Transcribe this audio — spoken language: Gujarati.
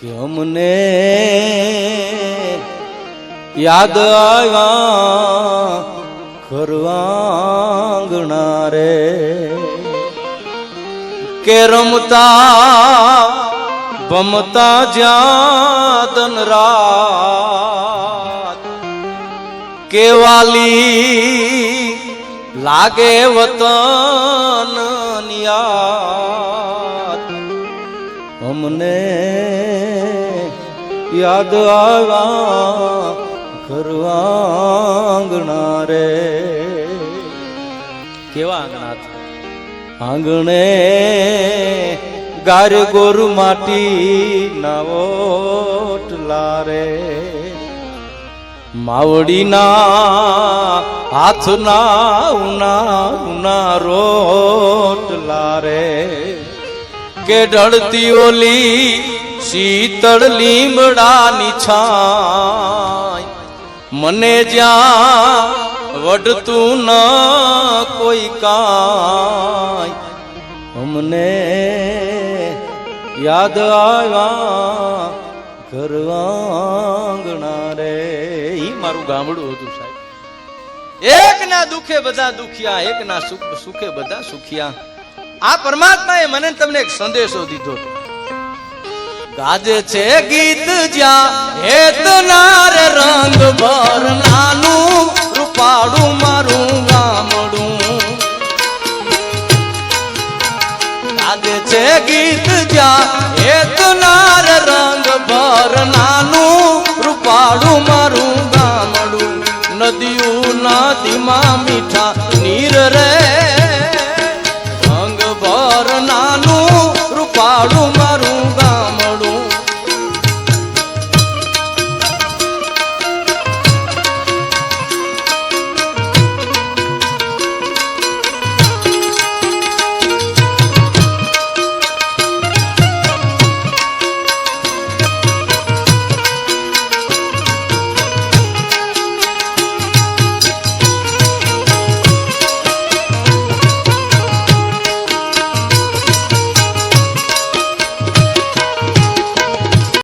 કે અમને યાદ આવ્યા ખરવાંગણા રે. કે રમતા, ભમતા જ્યાં રાત. કેવાલી લાગે વતન યાદ. અમને યાદ આવ્યા કરવાંગણા રે કેવા આંગણા? આંગણે ગાર ગોરુ માટી ના ઓટલા રે માવડીના હાથના ઉના ઉના રોટલા રે કે ઢળતી ઓલી શીતળ લીમડાની છાય. મને જ્યાં વડતું ન કોઈ કાય. અમને યાદ આવ્યા ઘરવાંગણા રે. ઈ મારું ગામડું હતું સાહેબ. એક ના દુખે બધા દુખિયા એક ના સુખે બધા સુખિયા. આ પરમાત્માએ મને તમને એક સંદેશો દીધો ગાજે છે ગીત જ્યાં હેત નાર રંગ ભર નાનું રૂપાડું મારું ગામડું. ગાજે છે ગીત જ્યાં હેત નાર રંગ ભર નાનું રૂપાડું મારું ગામડું. નદીઓ નદીમાં મીઠા નીર રહે